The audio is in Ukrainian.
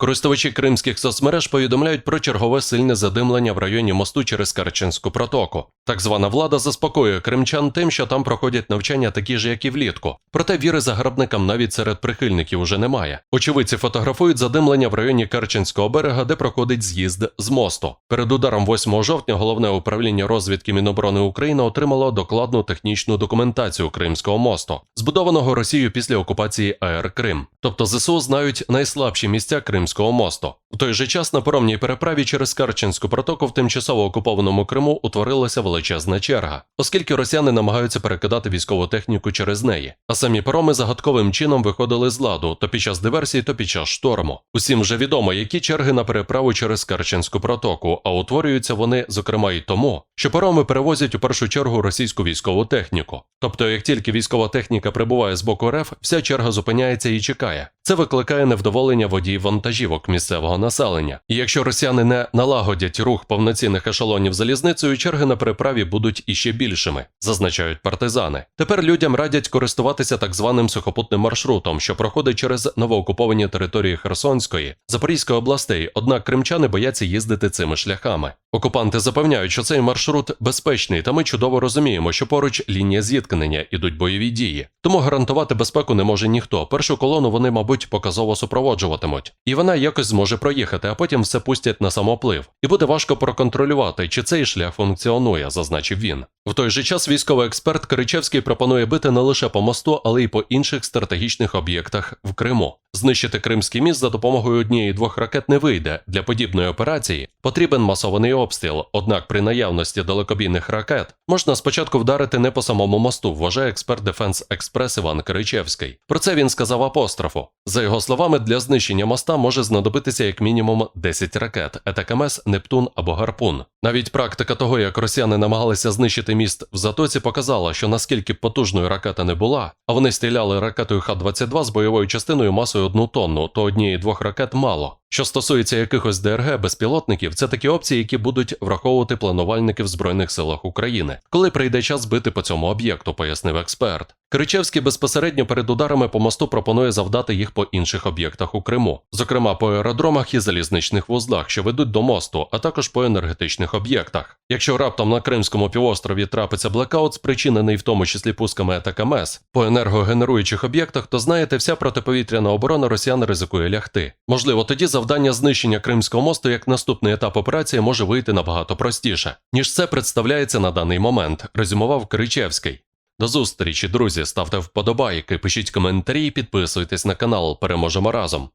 Користувачі кримських соцмереж повідомляють про чергове сильне задимлення в районі мосту через Карченську протоку. Так звана влада заспокоює кримчан тим, що там проходять навчання такі ж, як і влітку. Проте віри загарбникам навіть серед прихильників уже немає. Очевидці фотографують задимлення в районі Карченського берега, де проходить з'їзд з мосту. Перед ударом 8 жовтня головне управління розвідки Міноборони України отримало докладну технічну документацію Кримського мосту, збудованого Росією після окупації АР Крим. Тобто ЗСУ знають найслабші місця Кримського мосту. В той же час на паромній переправі через Карченську протоку в тимчасово окупованому Криму утворилася величезна черга, оскільки росіяни намагаються перекидати військову техніку через неї. А самі пароми загадковим чином виходили з ладу то під час диверсій, то під час шторму. Усім вже відомо, які черги на переправу через Карченську протоку, а утворюються вони, зокрема, й тому, що пароми перевозять у першу чергу російську військову техніку. Тобто, як тільки військова техніка прибуває з боку РФ, вся черга зупиняється і чекає. Це викликає невдоволення водіїв вантажівок місцевого населення. І якщо росіяни не налагодять рух повноцінних ешелонів залізницею, черги на переправі будуть іще більшими, зазначають партизани. Тепер людям радять користуватися так званим сухопутним маршрутом, що проходить через новоокуповані території Херсонської, Запорізької областей. Однак кримчани бояться їздити цими шляхами. Окупанти запевняють, що цей маршрут безпечний, та ми чудово розуміємо, що поруч лінія зіткнення ідуть бойові дії. Тому гарантувати безпеку не може ніхто. Першу колону вони, мабуть, показово супроводжуватимуть, і вона якось зможе проїхати, а потім все пустять на самоплив. І буде важко проконтролювати, чи цей шлях функціонує, зазначив він. В той же час військовий експерт Киричевський пропонує бити не лише по мосту, але й по інших стратегічних об'єктах в Криму. Знищити Кримський міст за допомогою однієї-двох ракет не вийде. Для подібної операції потрібен масований обстріл. Однак при наявності далекобійних ракет можна спочатку вдарити не по самому мосту, вважає експерт Дефенс Експрес Іван Киричевський. Про це він сказав апострофу. За його словами, для знищення моста може знадобитися як мінімум 10 ракет ЕТКМС, Нептун або Гарпун. Навіть практика того, як росіяни намагалися знищити міст в затоці, показала, що наскільки потужною ракета не була, а вони стріляли ракетою Х-22 з бойовою частиною масою одну тонну, то однієї-двох ракет мало. Що стосується якихось ДРГ безпілотників, це такі опції, які будуть враховувати планувальники в Збройних силах України, коли прийде час бити по цьому об'єкту, пояснив експерт. Кричевський безпосередньо перед ударами по мосту пропонує завдати їх по інших об'єктах у Криму, зокрема по аеродромах і залізничних вузлах, що ведуть до мосту, а також по енергетичних об'єктах. Якщо раптом на Кримському півострові трапиться блекаут, спричинений в тому числі пусками АТКМС, по енергогенеруючих об'єктах, то знаєте, вся протиповітряна оборона росіян ризикує лягти. Можливо, тоді завдання знищення Кримського мосту як наступний етап операції може вийти набагато простіше, ніж це представляється на даний момент, резюмував Кричевський. До зустрічі, друзі, ставте вподобайки, пишіть коментарі, і підписуйтесь на канал. Переможемо разом.